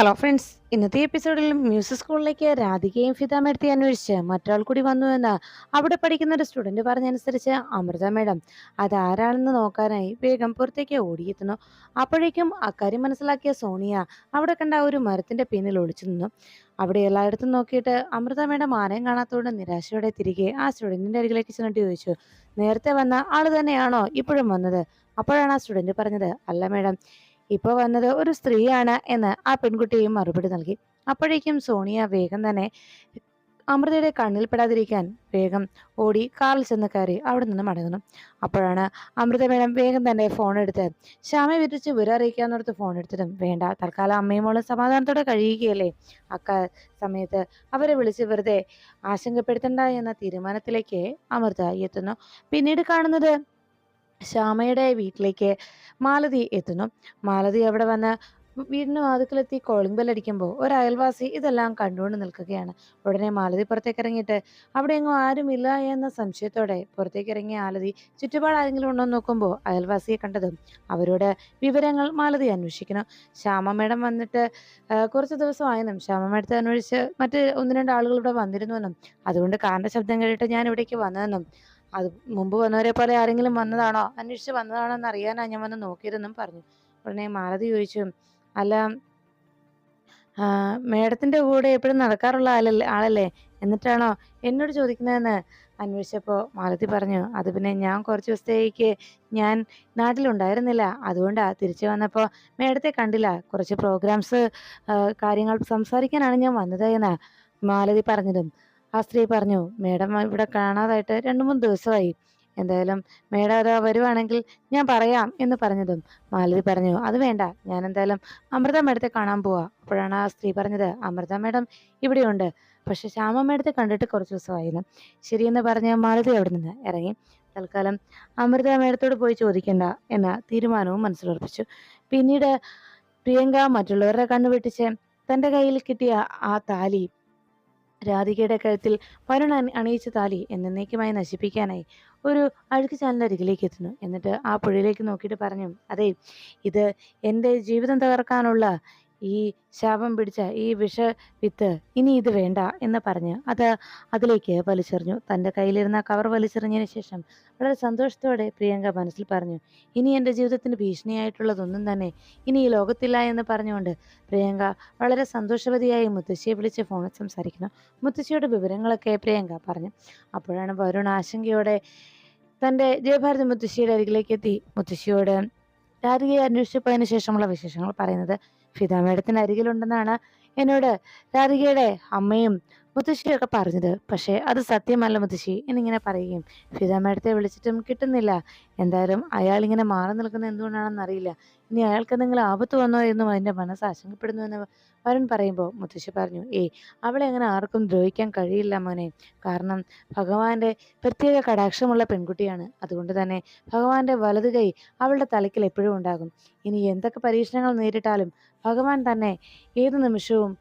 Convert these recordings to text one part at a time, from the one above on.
Hello friends ഇന്നത്തെ എപ്പിസോഡിൽ music സ്കൂളിലേക്ക് രാധികയും ഫിത മേഡത്തെ അന്വേഷിച്ച് മറ്റൊരാൾ കൂടി വന്നു എന്ന് അവിടെ പഠിക്കുന്ന ഒരു സ്റ്റുഡന്റ് പറഞ്ഞനുസരിച്ച് അമൃത മേഡം അതാരാണെന്ന് നോക്കാനായി വേഗം പുറത്തേക്ക് ഓടിയെത്തുന്നു. അപ്പോഴേക്കും അക്കാര്യം മനസ്സിലാക്കിയ സോണിയ അവിടെ കണ്ട ഒരു മരത്തിന്റെ പിന്നിൽ ഒളിച്ചു നിന്നു. അവിടെ എല്ലായിടത്തും നോക്കിയിട്ട് അമൃത മേഡം ആരെയും കാണാത്തതുകൊണ്ട് നിരാശയോടെ തിരികെ ആ സ്റ്റുഡന്റിന്റെ അരികിലേക്ക് ചെന്നിട്ട് ചോദിച്ചു നേരത്തെ വന്ന ആൾ തന്നെയാണോ ഇപ്പോഴും വന്നത്? അപ്പോഴാണ് ആ സ്റ്റുഡന്റ് പറഞ്ഞത് അല്ല മേഡം. ഇപ്പോൾ വന്നത് ഒരു സ്ത്രീയാണ് എന്ന് ആ പെൺകുട്ടിയും മറുപടി നൽകി. അപ്പോഴേക്കും സോണിയ വേഗം തന്നെ അമൃതയുടെ കണ്ണിൽ പെടാതിരിക്കാൻ വേഗം ഓടി കാറിൽ ചെന്ന് കയറി അവിടെ നിന്ന് മടങ്ങുന്നു അപ്പോഴാണ് അമൃത മേഡം വേഗം തന്നെ ഫോൺ എടുത്ത് ശ്യാമയെ വിരിച്ച് വിവരം അറിയിക്കാന്നോർത്ത് ഫോൺ എടുത്തതും വേണ്ട. തൽക്കാലം അമ്മയും മോളും സമാധാനത്തോടെ കഴിയുകയല്ലേ? അക്ക സമയത്ത് അവരെ വിളിച്ച് വെറുതെ ആശങ്കപ്പെടുത്തണ്ട എന്ന തീരുമാനത്തിലേക്ക് അമൃത എത്തുന്നു. പിന്നീട് കാണുന്നത് ശ്യാമയുടെ വീട്ടിലേക്ക് മാലതി എത്തുന്നു. മാലതി അവിടെ വന്ന് വീടിന് വാതുക്കളെത്തി കോളിംഗ് ബെൽ അടിക്കുമ്പോൾ ഒരു അയൽവാസി ഇതെല്ലാം കണ്ടുകൊണ്ട് നിൽക്കുകയാണ്. ഉടനെ മാലതി പുറത്തേക്ക് ഇറങ്ങിയിട്ട് അവിടെ എങ്ങും ആരുമില്ല എന്ന സംശയത്തോടെ പുറത്തേക്ക് ഇറങ്ങിയ മാലതി ചുറ്റുപാട് ആരെങ്കിലും ഉണ്ടോ നോക്കുമ്പോൾ അയൽവാസിയെ കണ്ടതും അവരോട് വിവരങ്ങൾ മാലതി അന്വേഷിക്കണം ശ്യാമ മേഡം വന്നിട്ട് കുറച്ച് ദിവസമായെന്നും ശ്യാമ മേഡത്തെ അന്വേഷിച്ച് മറ്റ് ഒന്ന് രണ്ട് ആളുകൾ ഇവിടെ വന്നിരുന്നുവെന്നും അതുകൊണ്ട് കാറിന്റെ ശബ്ദം കേട്ടിട്ട് ഞാൻ ഇവിടേക്ക് വന്നതെന്നും അത് മുമ്പ് വന്നവരെ പോലെ ആരെങ്കിലും വന്നതാണോ? അന്വേഷിച്ച് വന്നതാണോ എന്ന് അറിയാനാ ഞാൻ വന്ന് നോക്കിയതെന്നും പറഞ്ഞു. ഉടനെ മാലതി ചോദിച്ചു അല്ല ആ, മേഡത്തിന്റെ കൂടെ എപ്പോഴും നടക്കാറുള്ള ആളല്ലേ ആളല്ലേ? എന്നിട്ടാണോ എന്നോട് ചോദിക്കുന്നതെന്ന്? അന്വേഷിച്ചപ്പോൾ മാലതി പറഞ്ഞു അത് പിന്നെ ഞാൻ കുറച്ച് ദിവസത്തേക്ക് ഞാൻ നാട്ടിലുണ്ടായിരുന്നില്ല. അതുകൊണ്ടാ തിരിച്ചു വന്നപ്പോൾ മേഡത്തെ കണ്ടില്ല. കുറച്ച് പ്രോഗ്രാംസ് കാര്യങ്ങൾ സംസാരിക്കാനാണ് ഞാൻ വന്നത് എന്നാ മാലതി പറഞ്ഞതും ആ സ്ത്രീ പറഞ്ഞു മേഡം ഇവിടെ കാണാതായിട്ട് രണ്ട് മൂന്ന് ദിവസമായി. എന്തായാലും മേഡം അത് വരുവാണെങ്കിൽ ഞാൻ പറയാം എന്ന് പറഞ്ഞതും മാലതി പറഞ്ഞു അത് വേണ്ട ഞാൻ എന്തായാലും അമൃത മേഡത്തെ കാണാൻ പോവാ. അപ്പോഴാണ് ആ സ്ത്രീ പറഞ്ഞത് അമൃത മേഡം ഇവിടെയുണ്ട്. പക്ഷെ ശ്യാമ മേഡത്തെ കണ്ടിട്ട് കുറച്ച് ദിവസമായിരുന്നു. ശരിയെന്ന് പറഞ്ഞ് മാലതി അവിടെ നിന്ന് ഇറങ്ങി. തൽക്കാലം അമൃത മേഡത്തോട് പോയി ചോദിക്കണ്ട എന്ന തീരുമാനവും മനസ്സിലുറപ്പിച്ചു. പിന്നീട് പ്രിയങ്ക മറ്റുള്ളവരുടെ കണ്ണു വെട്ടിച്ച് തന്റെ കയ്യിൽ കിട്ടിയ ആ താലി രാധികയുടെ കഴുത്തിൽ വരുൺ അണി- അണിയിച്ച താലി എന്നേക്കുമായി നശിപ്പിക്കാനായി ഒരു അഴുക്ക് ചാലിന്റെ അരികിലേക്ക് എത്തുന്നു. എന്നിട്ട് ആ പുഴയിലേക്ക് നോക്കിയിട്ട് പറഞ്ഞു അതെ ഇത് എന്റെ ജീവിതം തകർക്കാനുള്ള ഈ ശാപം പിടിച്ച ഈ വിഷ വിത്ത് ഇനി ഇത് വേണ്ട എന്ന് പറഞ്ഞ് അത് അതിലേക്ക് വലിച്ചെറിഞ്ഞു. തന്റെ കയ്യിലിരുന്ന കവർ വലിച്ചെറിഞ്ഞതിന് ശേഷം വളരെ സന്തോഷത്തോടെ പ്രിയങ്ക മനസ്സിൽ പറഞ്ഞു ഇനി എന്റെ ജീവിതത്തിന് ഭീഷണിയായിട്ടുള്ളതൊന്നും തന്നെ ഇനി ഈ ലോകത്തില്ല എന്ന് പറഞ്ഞുകൊണ്ട് പ്രിയങ്ക വളരെ സന്തോഷവതിയായി മുത്തശ്ശിയെ വിളിച്ച് ഫോണിൽ സംസാരിക്കുന്നു. മുത്തശ്ശിയുടെ വിവരങ്ങളൊക്കെ പ്രിയങ്ക പറഞ്ഞു. അപ്പോഴാണ് വരുൺ ആശങ്കയോടെ തന്റെ ജയഭാരതി മുത്തശ്ശിയുടെ അരികിലേക്ക് എത്തി. മുത്തശ്ശിയോട് രാധികയെ അന്വേഷിച്ചപ്പോയതിനു ശേഷമുള്ള വിശേഷങ്ങൾ പറയുന്നത് ഫിദ മേഡത്തിന് അരികിലുണ്ടെന്നാണ് എന്നോട് രാധികയുടെ അമ്മയും മുത്തശ്ശിയൊക്കെ പറഞ്ഞത് പക്ഷേ അത് സത്യമല്ല മുത്തശ്ശി എന്നിങ്ങനെ പറയുകയും ഫിദ മേഡത്തെ വിളിച്ചിട്ടും കിട്ടുന്നില്ല. എന്തായാലും അയാൾ ഇങ്ങനെ മാറി നിൽക്കുന്നത് എന്തുകൊണ്ടാണെന്ന് അറിയില്ല. ഇനി അയാൾക്ക് എന്തെങ്കിലും ആപത്ത് വന്നോ എന്നും അതിന്റെ മനസ്സ് ആശങ്കപ്പെടുന്നു എന്ന് വരുൺ പറയുമ്പോൾ മുത്തശ്ശി പറഞ്ഞു ഏയ് അവളെ അങ്ങനെ ആർക്കും ദ്രോഹിക്കാൻ കഴിയില്ല മോനെ. കാരണം ഭഗവാന്റെ പ്രത്യേക കടാക്ഷമുള്ള പെൺകുട്ടിയാണ്. അതുകൊണ്ട് തന്നെ ഭഗവാന്റെ വലതു കൈ അവളുടെ തലക്കിൽ എപ്പോഴും ഉണ്ടാകും. ഇനി എന്തൊക്കെ പരീക്ഷണങ്ങൾ നേരിട്ടാലും ഭഗവാൻ തന്നെ ഏത് നിമിഷവും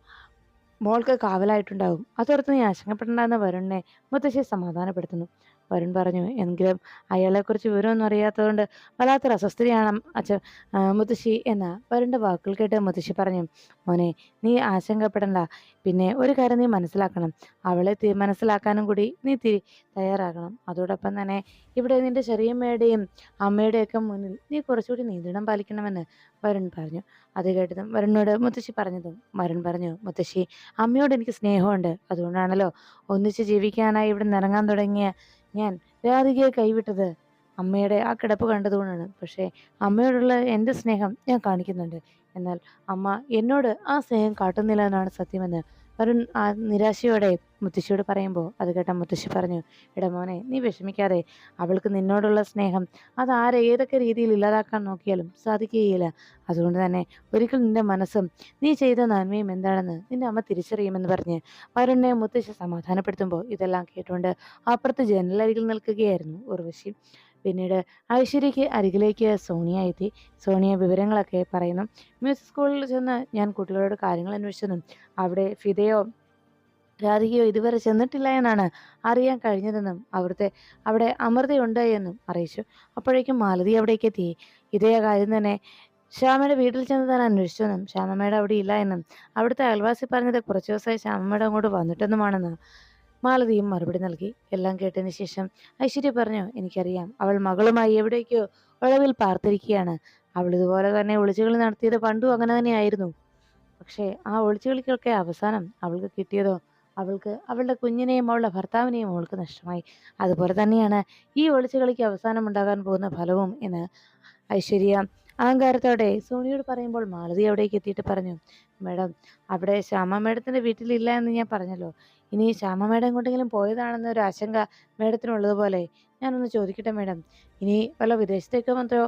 മോൾക്ക് കാവലായിട്ടുണ്ടാകും. അതോർത്ത് നീ ആശങ്കപ്പെടേണ്ടെന്ന് വരുണിനെ മുത്തശ്ശി സമാധാനപ്പെടുത്തുന്നു. വരുൺ പറഞ്ഞു. എങ്കിലും അയാളെക്കുറിച്ച് വിവരമൊന്നും അറിയാത്തതുകൊണ്ട് വല്ലാത്തൊരു അസ്വസ്ഥതയാണ് അച്ഛൻ മുത്തശ്ശി എന്ന വരുണിന്റെ വാക്കുകൾ കേട്ട് മുത്തശ്ശി പറഞ്ഞു മോനെ നീ ആശങ്കപ്പെടണ്ട. പിന്നെ ഒരു കാര്യം നീ മനസ്സിലാക്കണം. അവളെ മനസ്സിലാക്കാനും കൂടി നീ തിരി തയ്യാറാകണം. അതോടൊപ്പം തന്നെ ഇവിടെ നിന്റെ ചെറിയമ്മയുടെയും അമ്മയുടെയൊക്കെ മുന്നിൽ നീ കുറച്ചുകൂടി നിയന്ത്രണം പാലിക്കണമെന്ന് വരുൺ പറഞ്ഞു. അത് കേട്ടതും വരുണിനോട് മുത്തശ്ശി പറഞ്ഞതും വരുൺ പറഞ്ഞു മുത്തശ്ശി അമ്മയോട് എനിക്ക് സ്നേഹമുണ്ട്. അതുകൊണ്ടാണല്ലോ ഒന്നിച്ച് ജീവിക്കാനായി ഇവിടെ നിറങ്ങാൻ തുടങ്ങിയ ഞാൻ രാധികയെ കൈവിട്ടത് അമ്മയുടെ ആ കിടപ്പ് കണ്ടതുകൊണ്ടാണ്. പക്ഷേ അമ്മയോടുള്ള എന്റെ സ്നേഹം ഞാൻ കാണിക്കുന്നുണ്ട്. എന്നാൽ അമ്മ എന്നോട് ആ സ്നേഹം കാട്ടുന്നില്ല എന്നാണ് സത്യമെന്ന് വരുൺ ആ നിരാശയോടെ മുത്തശ്ശിയോട് പറയുമ്പോൾ അത് കേട്ട മുത്തശ്ശി പറഞ്ഞു എടാ മോനെ നീ വിഷമിക്കാതെ അവൾക്ക് നിന്നോടുള്ള സ്നേഹം അത് ആരെ ഏതൊക്കെ രീതിയിൽ ഇല്ലാതാക്കാൻ നോക്കിയാലും സാധിക്കുകയില്ല. അതുകൊണ്ട് തന്നെ ഒരിക്കൽ നിന്റെ മനസ്സും നീ ചെയ്ത നന്മയും എന്താണെന്ന് നിന്റെ അമ്മ തിരിച്ചറിയുമെന്ന് പറഞ്ഞ് വരുണിനെ മുത്തശ്ശി സമാധാനപ്പെടുത്തുമ്പോൾ ഇതെല്ലാം കേട്ടുകൊണ്ട് അപ്പുറത്ത് ജനലരികിൽ നിൽക്കുകയായിരുന്നു ഉർവശി. പിന്നീട് ഐശ്വര്യയ്ക്ക് അരികിലേക്ക് സോണിയ എത്തി. സോണിയ വിവരങ്ങളൊക്കെ പറയുന്നു. മ്യൂസിക് സ്കൂളിൽ ചെന്ന് ഞാൻ കുട്ടികളോട് കാര്യങ്ങൾ അന്വേഷിച്ചതും അവിടെ ഫിദയോ രാധികയോ ഇതുവരെ ചെന്നിട്ടില്ല എന്നാണ് അറിയാൻ കഴിഞ്ഞതെന്നും അവിടുത്തെ അവിടെ അമൃതയുണ്ട് എന്നും അറിയിച്ചു. അപ്പോഴേക്കും മാലതി അവിടേക്ക് എത്തി. ഇതേ കാര്യം തന്നെ ശ്യാമയുടെ വീട്ടിൽ ചെന്ന് താൻ അന്വേഷിച്ചെന്നും ശ്യാമമ്മയുടെ അവിടെ ഇല്ല എന്നും അവിടുത്തെ അയൽവാസി പറഞ്ഞത് കുറച്ച് ദിവസമായി ശ്യാമമ്മയുടെ അങ്ങോട്ട് വന്നിട്ടെന്നുമാണെന്ന് മാലതിയും മറുപടി നൽകി. എല്ലാം കേട്ടതിന് ശേഷം ഐശ്വര്യ പറഞ്ഞു എനിക്കറിയാം അവൾ മകളുമായി എവിടേക്കോ ഒളവിൽ പാർത്തിരിക്കുകയാണ്. അവൾ ഇതുപോലെ തന്നെ ഒളിച്ചുകളി നടത്തിയത് പണ്ടും അങ്ങനെ തന്നെയായിരുന്നു. പക്ഷേ ആ ഒളിച്ചുകളിക്കൊക്കെ അവസാനം അവൾക്ക് കിട്ടിയതോ? അവൾക്ക് അവളുടെ കുഞ്ഞിനെയും അവളുടെ ഭർത്താവിനെയും അവൾക്ക് നഷ്ടമായി. അതുപോലെ തന്നെയാണ് ഈ ഒളിച്ചുകളിക്ക് അവസാനം ഉണ്ടാകാൻ പോകുന്ന ഫലവും എന്ന് ഐശ്വര്യ അഹങ്കാരത്തോടെ സോണിയോട് പറയുമ്പോൾ മാലതി അവിടേക്ക് എത്തിയിട്ട് പറഞ്ഞു മേഡം അവിടെ ശ്യാമ മേഡത്തിന്റെ വീട്ടിലില്ല എന്ന് ഞാൻ പറഞ്ഞല്ലോ. ഇനി ശ്യാമ മേഡം എങ്ങോട്ടെങ്കിലും പോയതാണെന്ന ഒരു ആശങ്ക മേഡത്തിനുള്ളതുപോലെ ഞാനൊന്ന് ചോദിക്കട്ടെ മേഡം. ഇനി വല്ല വിദേശത്തേക്കോ മാത്രമോ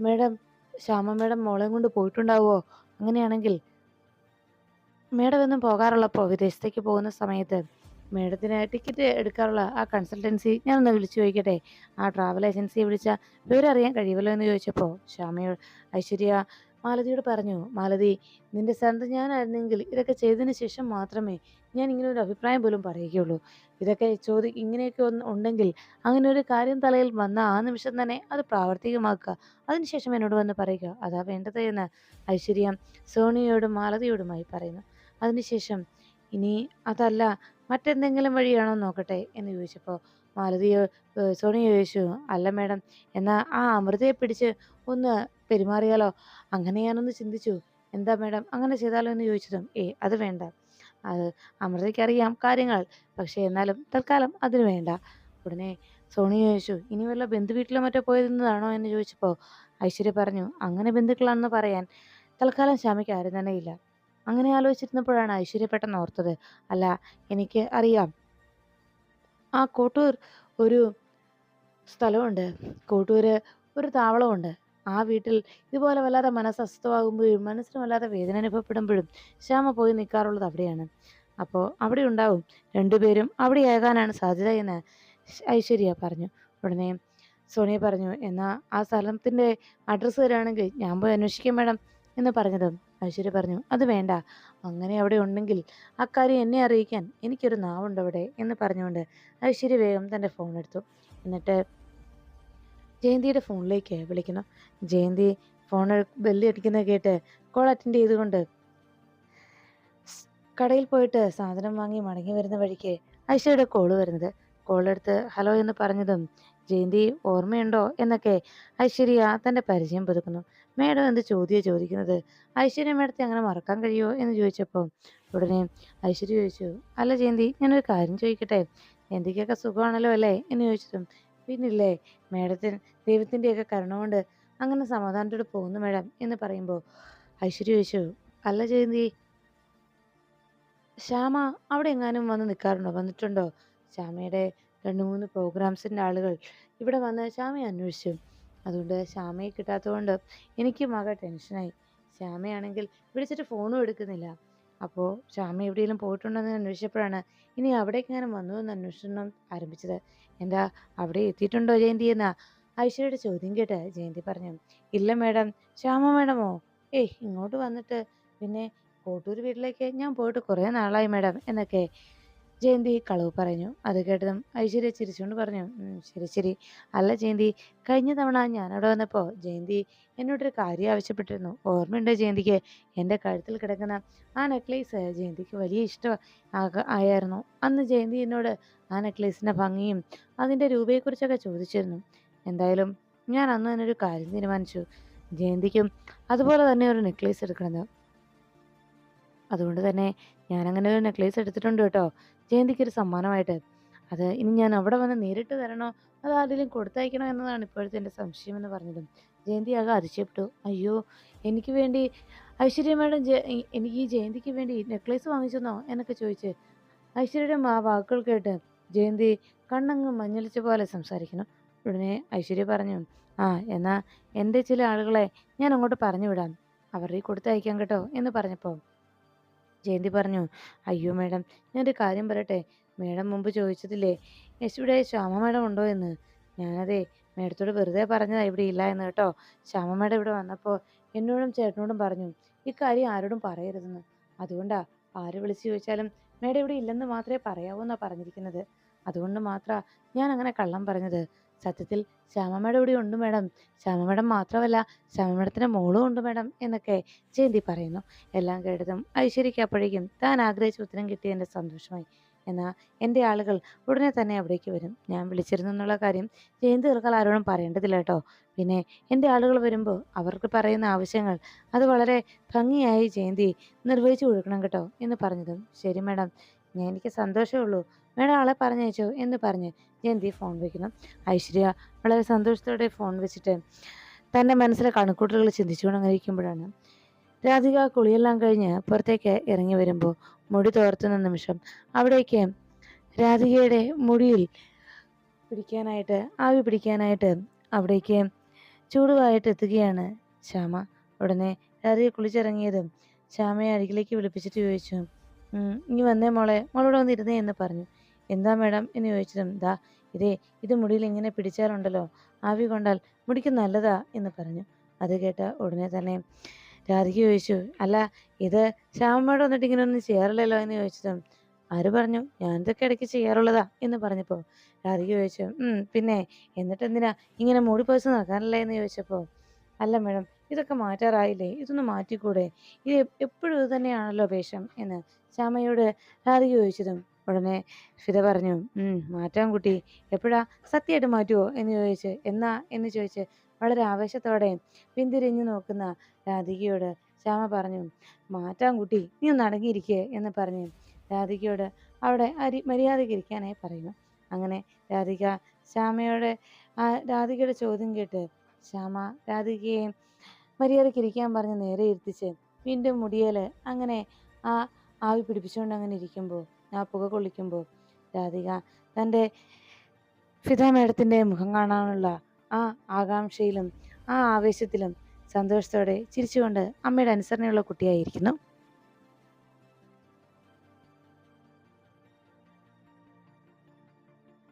മേഡം ശ്യാമ മേഡം മോളെയും കൊണ്ട് പോയിട്ടുണ്ടാവുമോ അങ്ങനെയാണെങ്കിൽ മേഡം എന്നും പോകാറുള്ളപ്പോൾ വിദേശത്തേക്ക് പോകുന്ന സമയത്ത് മേഡത്തിന് ടിക്കറ്റ് എടുക്കാറുള്ള ആ കൺസൾട്ടൻസി ഞാനൊന്ന് വിളിച്ചു ചോദിക്കട്ടെ? ആ ട്രാവൽ ഏജൻസിയെ വിളിച്ച വിവരം അറിയാൻ കഴിയുമല്ലോ എന്ന് ചോദിച്ചപ്പോൾ ശ്യാമയോ ഐശ്വര്യ മാലതിയോട് പറഞ്ഞു മാലതി നിന്റെ സ്ഥാനത്ത് ഞാനായിരുന്നെങ്കിൽ ഇതൊക്കെ ചെയ്തതിന് ശേഷം മാത്രമേ ഞാൻ ഇങ്ങനെ ഒരു അഭിപ്രായം പോലും പറയുകയുള്ളൂ. ഇതൊക്കെ ചോദി ഇങ്ങനെയൊക്കെ ഒന്ന് ഉണ്ടെങ്കിൽ അങ്ങനെ ഒരു കാര്യം തലയിൽ വന്ന ആ നിമിഷം തന്നെ അത് പ്രാവർത്തികമാക്കുക. അതിനുശേഷം എന്നോട് വന്ന് പറയുക അതാ വേണ്ടത് എന്ന് ഐശ്വര്യ സോണിയോടും മാലതിയോടുമായി പറയുന്നു. അതിനുശേഷം ഇനി അതല്ല മറ്റെന്തെങ്കിലും വഴിയാണോ നോക്കട്ടെ? എന്ന് ചോദിച്ചപ്പോൾ മാലതിയോ സോണിയോ ചോദിച്ചു അല്ല മേഡം എന്നാ ആ അമൃതയെ പിടിച്ച് ഒന്ന് പെരുമാറിയാലോ? അങ്ങനെ ഞാനൊന്ന് ചിന്തിച്ചു. എന്താ മേഡം അങ്ങനെ ചെയ്താലോ എന്ന് ചോദിച്ചതും ഏ അത് വേണ്ട. അത് അമൃതയ്ക്കറിയാം കാര്യങ്ങൾ പക്ഷേ എന്നാലും തൽക്കാലം അതിന് വേണ്ട. ഉടനെ സോണി ചോദിച്ചു ഇനി വല്ല ബന്ധു വീട്ടിലോ മറ്റോ പോയിരുന്നതാണോ എന്ന് ചോദിച്ചപ്പോൾ ഐശ്വര്യ പറഞ്ഞു അങ്ങനെ ബന്ധുക്കളാണെന്ന് പറയാൻ തൽക്കാലം ശ്യാമയ്ക്ക് ആരും തന്നെ ഇല്ല. അങ്ങനെ ആലോചിച്ചിരുന്നപ്പോഴാണ് ഐശ്വര്യ പെട്ടെന്ന് ഓർത്തത് അല്ല എനിക്ക് അറിയാം ആ കോട്ടൂർ ഒരു സ്ഥലമുണ്ട്. കോട്ടൂര് ഒരു താവളമുണ്ട്. ആ വീട്ടിൽ ഇതുപോലെ വല്ലാതെ മനസ്സ് അസ്വസ്ഥമാകുമ്പോഴും മനസ്സിന് വല്ലാതെ വേദന അനുഭവപ്പെടുമ്പോഴും ശ്യാമ പോയി നിൽക്കാറുള്ളത് അവിടെയാണ്. അപ്പോൾ അവിടെ ഉണ്ടാവും. രണ്ടുപേരും അവിടെ ആകാനാണ് സാധ്യത എന്ന് ഐശ്വര്യ പറഞ്ഞു. ഉടനെ സോണിയ പറഞ്ഞു എന്നാൽ ആ സ്ഥലത്തിന്റെ അഡ്രസ്സ് തരാണെങ്കിൽ ഞാൻ പോയി അന്വേഷിക്കാം മേഡം. എന്ന് പറഞ്ഞതും ഐശ്വര്യ പറഞ്ഞു അത് വേണ്ട. അങ്ങനെ അവിടെ ഉണ്ടെങ്കിൽ അക്കാര്യം എന്നെ അറിയിക്കാൻ എനിക്കൊരു നാവുണ്ട് അവിടെ എന്ന് പറഞ്ഞുകൊണ്ട് ഐശ്വര്യ വേഗം തന്റെ ഫോൺ എടുത്തു. എന്നിട്ട് ജയന്തിയുടെ ഫോണിലേക്ക് വിളിക്കുന്നു. ജയന്തി ഫോൺ ബെല്ലി അടിക്കുന്നത് കേട്ട് കോൾ അറ്റൻഡ് ചെയ്തുകൊണ്ട് കടയിൽ പോയിട്ട് സാധനം വാങ്ങി മടങ്ങി വരുന്ന വഴിക്ക് ഐശ്വര്യയുടെ കോൾ വരുന്നത്. കോളെടുത്ത് ഹലോ എന്ന് പറഞ്ഞതും ജയന്തി ഓർമ്മയുണ്ടോ? എന്നൊക്കെ ഐശ്വര്യ തന്റെ പരിചയം പുതുക്കുന്നു. മേഡം എന്ത് ചോദ്യം ചോദിക്കുന്നത്? ഐശ്വര്യ മേഡത്തെ അങ്ങനെ മറക്കാൻ കഴിയുമോ എന്ന് ചോദിച്ചപ്പോൾ ഉടനെ ഐശ്വര്യ ചോദിച്ചു അല്ല ജയന്തി ഞാനൊരു കാര്യം ചോദിക്കട്ടെ? ജയന്തിക്കൊക്കെ സുഖമാണല്ലോ അല്ലേ? എന്ന് ചോദിച്ചതും പിന്നില്ലേ മേഡത്തിന് ദൈവത്തിന്റെയൊക്കെ കരുണ കൊണ്ട് അങ്ങനെ സമാധാനത്തോടെ പോകുന്നു മേഡം എന്ന് പറയുമ്പോൾ ഐശ്വര്യ ചോദിച്ചു അല്ല ജയന്തി ശ്യാമ അവിടെ എങ്ങാനും വന്ന് നിൽക്കാറുണ്ടോ? വന്നിട്ടുണ്ടോ? ശ്യാമയുടെ രണ്ട് മൂന്ന് പ്രോഗ്രാംസിന്റെ ആളുകൾ ഇവിടെ വന്ന് ശ്യാമയെ അന്വേഷിച്ചു. അതുകൊണ്ട് ശ്യാമയെ കിട്ടാത്തതുകൊണ്ട് എനിക്ക് മക ടെൻഷനായി. ശ്യാമയാണെങ്കിൽ വിളിച്ചിട്ട് ഫോണും എടുക്കുന്നില്ല. അപ്പോൾ ശ്യാമ എവിടെയെങ്കിലും പോയിട്ടുണ്ടെന്ന് അന്വേഷിച്ചപ്പോഴാണ് ഇനി അവിടേക്ക് എങ്ങനെ വന്നു എന്ന് അന്വേഷണം ആരംഭിച്ചത്. എന്താ അവിടെ എത്തിയിട്ടുണ്ടോ ജയന്തി എന്ന? ഐശ്വര്യയുടെ ചോദ്യം കേട്ട് ജയന്തി പറഞ്ഞു ഇല്ല മേഡം ശ്യാമ മേഡമോ? ഏയ് ഇങ്ങോട്ട് വന്നിട്ട് പിന്നെ കോട്ടൂർ വീട്ടിലേക്ക് ഞാൻ പോയിട്ട് കുറേ നാളായി മേഡം എന്നൊക്കെ ജയന്തി കളവ് പറഞ്ഞു. അത് കേട്ടതും ഐശ്വര്യ ചിരിച്ചുകൊണ്ട് പറഞ്ഞു "ഉം, ശരി ശരി. അല്ല ജയന്തി കഴിഞ്ഞ തവണ ഞാനവിടെ വന്നപ്പോൾ ജയന്തി എന്നോടൊരു കാര്യം ആവശ്യപ്പെട്ടിരുന്നു. ഓർമ്മയുണ്ടോ ജയന്തിക്ക്? എന്റെ കഴുത്തിൽ കിടക്കുന്ന ആ നെക്ലേസ് ജയന്തിക്ക് വലിയ ഇഷ്ടം ആയായിരുന്നു. അന്ന് ജയന്തി എന്നോട് ആ നെക്ലേസിന്റെ ഭംഗിയും അതിന്റെ രൂപയെക്കുറിച്ചൊക്കെ ചോദിച്ചിരുന്നു. എന്തായാലും ഞാൻ അന്ന് തന്നെ ഒരു കാര്യം തീരുമാനിച്ചു. ജയന്തിക്കും അതുപോലെ തന്നെ ഒരു നെക്ലേസ് എടുക്കണമെന്ന്. അതുകൊണ്ട് തന്നെ ഞാൻ അങ്ങനെ ഒരു നെക്ലേസ് എടുത്തിട്ടുണ്ട് കേട്ടോ. ജയന്തിക്ക് ഒരു സമ്മാനമായിട്ട്. അത് ഇനി ഞാൻ അവിടെ വന്ന് നേരിട്ട് തരണോ? അത് ആരെങ്കിലും കൊടുത്തയക്കണോ എന്നതാണ് ഇപ്പോഴത്തെ എന്റെ സംശയം എന്ന് പറഞ്ഞതും. ജയന്തി ആകെ അതിശയപ്പെട്ടു. അയ്യോ എനിക്ക് വേണ്ടി ഐശ്വര്യ മേഡം എനിക്ക് ഈ ജയന്തിക്ക് വേണ്ടി നെക്ലേസ് വാങ്ങിച്ചെന്നോ എന്നൊക്കെ ചോദിച്ച് ഐശ്വര്യയുടെ ആ വാക്കുകൾ കേട്ട് ജയന്തി കണ്ണങ്ങ് മഞ്ഞളിച്ച പോലെ സംസാരിക്കണം ഉടനെ ഐശ്വര്യ പറഞ്ഞു ആ എന്നാ എന്റെ ചില ആളുകളെ ഞാൻ അങ്ങോട്ട് പറഞ്ഞു വിടാം. അവരുടെ കൊടുത്തയക്കാം കേട്ടോ എന്ന് പറഞ്ഞപ്പോൾ ജയന്തി പറഞ്ഞു അയ്യോ മേഡം ഞാനൊരു കാര്യം പറയട്ടെ? മേഡം മുമ്പ് ചോദിച്ചതില്ലേ യേശുവിടെ ശ്യാമ മേഡം ഉണ്ടോ എന്ന്? ഞാനതേ മേഡത്തോട് വെറുതെ പറഞ്ഞതാ ഇവിടെ ഇല്ല എന്ന് കേട്ടോ. ശ്യാമ മേഡം ഇവിടെ വന്നപ്പോൾ എന്നോടും ചേട്ടനോടും പറഞ്ഞു ഇക്കാര്യം ആരോടും പറയരുതെന്ന്. അതുകൊണ്ടാ ആര് വിളിച്ചു ചോദിച്ചാലും മേഡം ഇവിടെ ഇല്ലെന്ന് മാത്രമേ പറയാവൂ എന്നാ പറഞ്ഞിരിക്കുന്നത്. അതുകൊണ്ട് മാത്രാ ഞാൻ അങ്ങനെ കള്ളം പറഞ്ഞത്. സത്യത്തിൽ ശ്യാമ മേഡം ഇവിടെ ഉണ്ട് മേഡം ശ്യാമ മേഡം മാത്രമല്ല ശ്യാമ മേഡത്തിന്റെ മോളും ഉണ്ട് മേഡം എന്നൊക്കെ ജയന്തി പറയുന്നു. എല്ലാം കേട്ടതും ഐശ്വര്യയ്ക്ക് അപ്പോഴേക്കും താൻ ആഗ്രഹിച്ച ഉത്തരം കിട്ടിയതിന്റെ സന്തോഷമായി. എന്നാൽ എന്റെ ആളുകൾ ഉടനെ തന്നെ അവിടേക്ക് വരും. ഞാൻ വിളിച്ചിരുന്നു എന്നുള്ള കാര്യം ജയന്തി തീർക്കാൽ ആരോടും പറയേണ്ടതില്ല കേട്ടോ. പിന്നെ എന്റെ ആളുകൾ വരുമ്പോൾ അവർക്ക് പറയുന്ന ആവശ്യങ്ങൾ അത് വളരെ ഭംഗിയായി ജയന്തി നിർവഹിച്ചു കൊടുക്കണം കേട്ടോ എന്ന് പറഞ്ഞതും ശരി മേഡം ഞാൻ എനിക്ക് സന്തോഷമേ ഉള്ളൂ. മേഡം ആളെ പറഞ്ഞയച്ചോ എന്ന് പറഞ്ഞ് ജയന്തി ഫോൺ വയ്ക്കുന്നു ഐശ്വര്യ വളരെ സന്തോഷത്തോടെ ഫോൺ വെച്ചിട്ട് തന്റെ മനസ്സിലെ കണക്കൂട്ടലുകൾ ചിന്തിച്ചുകൊണ്ട് അങ്ങനെ ഇരിക്കുമ്പോഴാണ് രാധിക കുളിയെല്ലാം കഴിഞ്ഞ് പുറത്തേക്ക് ഇറങ്ങി വരുമ്പോൾ മുടി തോർത്തുന്ന നിമിഷം അവിടേക്ക് രാധികയുടെ മുടിയിൽ പിടിക്കാനായിട്ട് ആവി പിടിക്കാനായിട്ട് അവിടേക്ക് ചൂടുവായിട്ട് എത്തുകയാണ് ശ്യാമ. ഉടനെ രാധിക കുളിച്ചിറങ്ങിയതും ശ്യാമയെ അരികിലേക്ക് വിളിപ്പിച്ചിട്ട് ചോദിച്ചു "ഉം, ഇനി വന്നേ മോളെ മോളോട് വന്നിരുന്നേ എന്ന് പറഞ്ഞു. എന്താ മേഡം? എന്ന് ചോദിച്ചതും ദാ ഇതേ ഇത് മുടിയിൽ ഇങ്ങനെ പിടിച്ചാലുണ്ടല്ലോ ആവി കൊണ്ടാൽ മുടിക്ക് നല്ലതാ എന്ന് പറഞ്ഞു. അത് കേട്ട ഉടനെ തന്നെ രാധിക ചോദിച്ചു അല്ല ഇത് ശ്യാമമ്മയോട് വന്നിട്ട് ഇങ്ങനെ ഒന്നും ചെയ്യാറില്ലല്ലോ? എന്ന് ചോദിച്ചതും ആര് പറഞ്ഞു? ഞാൻ ഇതൊക്കെ ഇടയ്ക്ക് ചെയ്യാറുള്ളതാ എന്ന് പറഞ്ഞപ്പോൾ രാധിക ചോദിച്ചു പിന്നെ എന്നിട്ട് എന്തിനാ ഇങ്ങനെ മൂടി പേഴ്സ് നടക്കാനല്ലേ? എന്ന് ചോദിച്ചപ്പോൾ അല്ല മേഡം ഇതൊക്കെ മാറ്റാറായില്ലേ? ഇതൊന്ന് മാറ്റിക്കൂടെ? ഇത് എപ്പോഴും ഇത് തന്നെയാണല്ലോ വേഷം എന്ന് ശ്യാമയോട് രാധിക ചോദിച്ചതും ഉടനെ ഫിദ പറഞ്ഞു ഉം മാറ്റാൻ കുട്ടി. എപ്പോഴാ? സത്യമായിട്ട് മാറ്റുമോ എന്ന് ചോദിച്ച് എന്നാ? എന്ന് ചോദിച്ച് വളരെ ആവേശത്തോടെ പിന്തിരിഞ്ഞു നോക്കുന്ന രാധികയോട് ശ്യാമ പറഞ്ഞു മാറ്റാൻ കുട്ടി നീ ഒന്ന് അടങ്ങിയിരിക്കേ എന്ന് പറഞ്ഞു രാധികയോട് അവിടെ അരി മര്യാദയ്ക്ക് ഇരിക്കാനായി പറയുന്നു. അങ്ങനെ രാധിക ശ്യാമയുടെ ആ രാധികയുടെ ചോദ്യം കേട്ട് ശ്യാമ രാധികയെ മര്യാദയ്ക്ക് ഇരിക്കാൻ പറഞ്ഞ് നേരെ ഇരുത്തിച്ച് വീണ്ടും മുടിയേൽ അങ്ങനെ ആ ആവി പിടിപ്പിച്ചുകൊണ്ട് അങ്ങനെ ഇരിക്കുമ്പോൾ ആ പുക കൊള്ളിക്കുമ്പോൾ രാധിക തന്റെ ഫിദ മേഡത്തിന്റെ മുഖം കാണാനുള്ള ആ ആകാംക്ഷയിലും ആ ആവേശത്തിലും സന്തോഷത്തോടെ ചിരിച്ചുകൊണ്ട് അമ്മയുടെ അനുസരണയുള്ള കുട്ടിയായിരിക്കുന്നു.